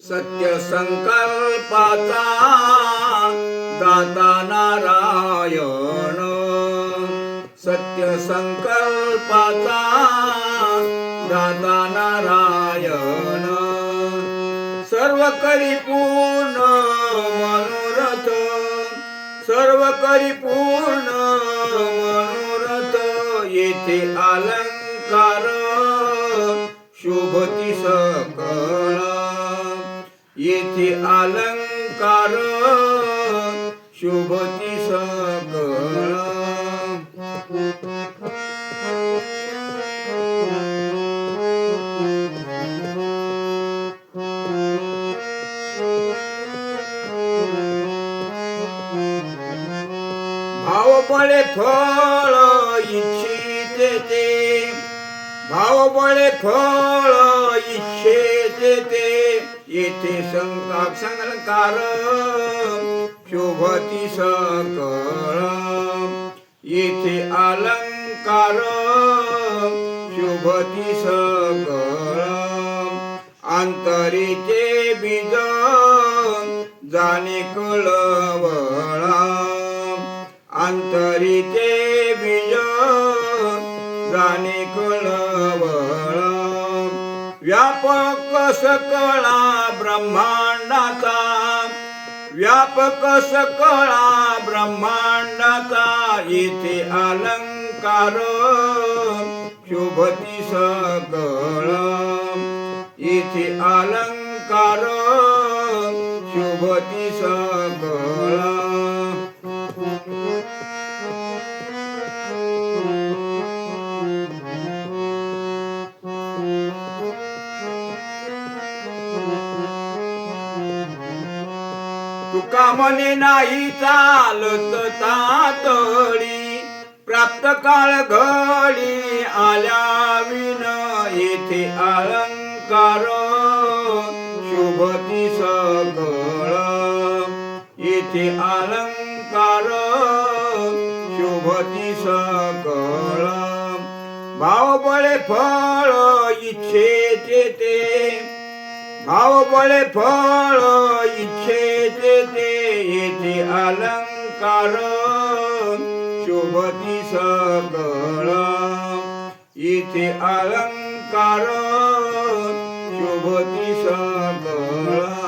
सत्य संकल्पाचा दाता नारायण। सत्य संकल्पाचा दाता नारायण। सर्व करी पूर्ण मनोरथ सर्व करी पूर्ण मनोरथ, येथे अलंकार। शोभती सकळ येथे अलंकार शोभती सकळ भाव बळे फळ इच्छिते ते फळ इच्छे ते येथे संताप संकार शोभती सकळ येथे अलंकार शोभती सकळ अंतरीचे बीज जाणे कळवळा. अंतरीचे बीज जाणे कळवळ. व्यापक सकळा ब्रह्मांडाचा. व्यापक सकळा ब्रह्मांडाचा येथे अलंकार. शोभती सकळ. येथे अलंकार. शोभती सकळा. तुका मने नाही चालत तातडी. प्राप्त काळ घडी आल्या विन येथे अलंकार. शोभती सकळ येथे अलंकार. शोभती सकळ भाव बळे फळ इच्छेचे ते. भाव बळे फळ अलंकार शोभती सकळ इथे अलंकार शोभती सगळा